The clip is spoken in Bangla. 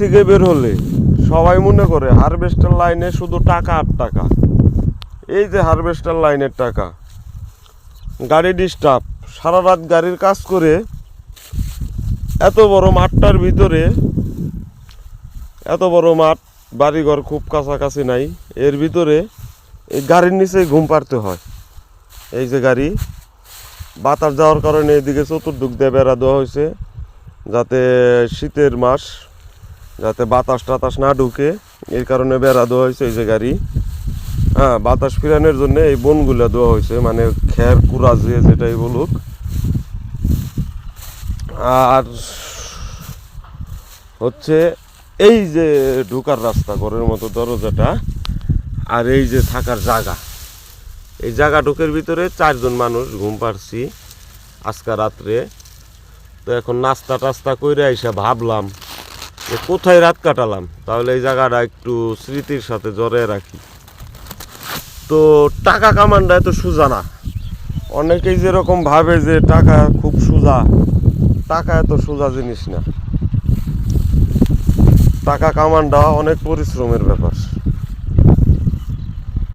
থেকে বের হলে সবাই মনে করে হারভেস্টার লাইনে শুধু টাকা আর টাকা। এই যে হারভেস্টার লাইনের টাকা। গাড়ি ডিস্টার্ব সারা রাত গাড়ির কাজ করে এত বড় মাঠটার ভিতরে এত বড় মাঠ, বাড়িঘর খুব কাছাকাছি নাই। এর ভিতরে এই গাড়ির নিচেই ঘুম পাড়তে হয়। এই যে গাড়ি, বাতাস যাওয়ার কারণে এদিকে চতুর্দিক দিয়ে বেড়া দেওয়া হয়েছে, যাতে শীতের মাস যাতে বাতাস টাতাস না ঢুকে এর কারণে বেড়া দেওয়া হয়েছে এই যে গাড়ি। হ্যাঁ বাতাস ফিরানোর জন্য এই বনগুলো দেওয়া হয়েছে মানে খের, কুড়া যে যেটাই বলুক। আর হচ্ছে এই যে ঢুকার রাস্তা, ঘরের মতো দরজাটা, আর এই যে থাকার জায়গা। এই জায়গা ঢুকের ভিতরে চারজন মানুষ ঘুম পারছি আজকা রাত্রে। তো এখন নাস্তা টাস্তা কইরে আইসা ভাবলাম কোথায় রাত কাটালাম? তাহলে এই জায়গাটা একটু স্মৃতির সাথে জড়ে রাখি। তো টাকা কামানটা এত সোজা না। অনেকেই যেরকম ভাবে যে টাকা খুব সোজা, টাকা এত সোজা জিনিস না। টাকা কামানটা অনেক পরিশ্রমের ব্যাপার।